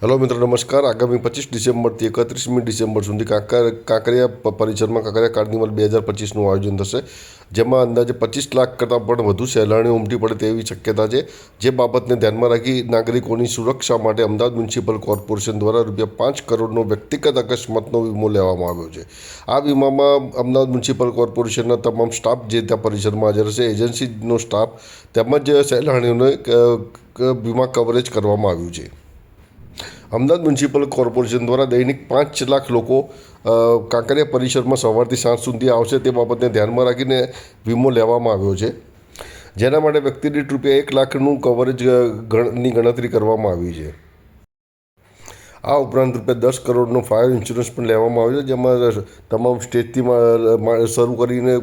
Hello મિત્રો, નમસ્કાર. આગામી પચીસ ડિસેમ્બરથી એકત્રીસમી ડિસેમ્બર સુધી કાંકર, કાંકરિયા પરિસરમાં કાંકરિયા કાર્નિવલ બે હજાર પચીસનું આયોજન થશે, જેમાં અંદાજે પચીસ લાખ કરતાં પણ વધુ સહેલાણીઓ ઉમટી પડે તેવી શક્યતા છે. જે બાબતને ધ્યાનમાં રાખી નાગરિકોની સુરક્ષા માટે અમદાવાદ મ્યુનિસિપલ કોર્પોરેશન દ્વારા રૂપિયા પાંચ કરોડનો વ્યક્તિગત અકસ્માતનો વીમો લેવામાં આવ્યો છે. આ વીમામાં અમદાવાદ મ્યુનિસિપલ કોર્પોરેશનના તમામ સ્ટાફ જે ત્યાં પરિસરમાં હાજર હશે, એજન્સીનો સ્ટાફ તેમજ સહેલાણીઓને વીમા કવરેજ કરવામાં આવ્યું છે. અમદાવાદ મ્યુનિસિપલ કોર્પોરેશન દ્વારા દૈનિક પાંચ લાખ લોકો કાંકરિયા પરિસરમાં સવારથી સાંજ સુધી આવશે તે બાબતને ધ્યાનમાં રાખીને વીમો લેવામાં આવ્યો છે. જેના માટે વ્યક્તિ દીઠ રૂપિયા એક લાખનું કવરેજની ગણતરી કરવામાં આવી છે. આ ઉપરાંત રૂપિયા દસ કરોડનો ફાયર ઇન્સ્યોરન્સ પણ લેવામાં આવ્યો છે, જેમાં તમામ સ્ટેજથી શરૂ કરીને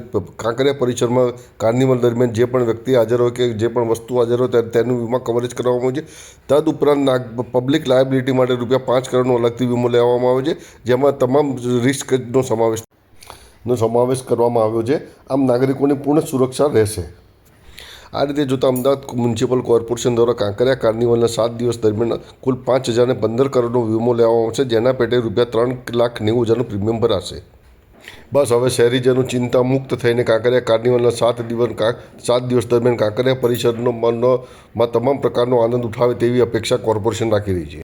કાંકરિયા પરિસરમાં કાર્નિવલ દરમિયાન જે પણ વ્યક્તિ હાજર હોય કે જે પણ વસ્તુ હાજર હોય તેનું વીમા કવરેજ કરવામાં આવે છે. તદ ઉપરાંત પબ્લિક લાયબિલિટી માટે રૂપિયા પાંચ કરોડનો અલગથી વીમો લેવામાં આવે છે, જેમાં તમામ રિસ્કનો સમાવેશ, નો સમાવેશ કરવામાં આવ્યો છે. આમ નાગરિકોની પૂર્ણ સુરક્ષા રહેશે. આ રીતે જોતાં અમદાવાદ મ્યુનિસિપલ કોર્પોરેશન દ્વારા કાંકરિયા કાર્નિવલના સાત દિવસ દરમિયાન કુલ પાંચ હજારને પંદર કરોડનો વીમો લેવામાં આવશે, જેના પેટે રૂપિયા ત્રણ લાખ નેવું હજારનું પ્રીમિયમ ભરાશે. બસ, હવે શહેરીજનો ચિંતા મુક્ત થઈને કાંકરિયા કાર્નિવલના સાત દિવસ સાત દિવસ દરમિયાન કાંકરિયા પરિસરનો મનનો તમામ પ્રકારનો આનંદ ઉઠાવે તેવી અપેક્ષા કોર્પોરેશન રાખી રહી છે.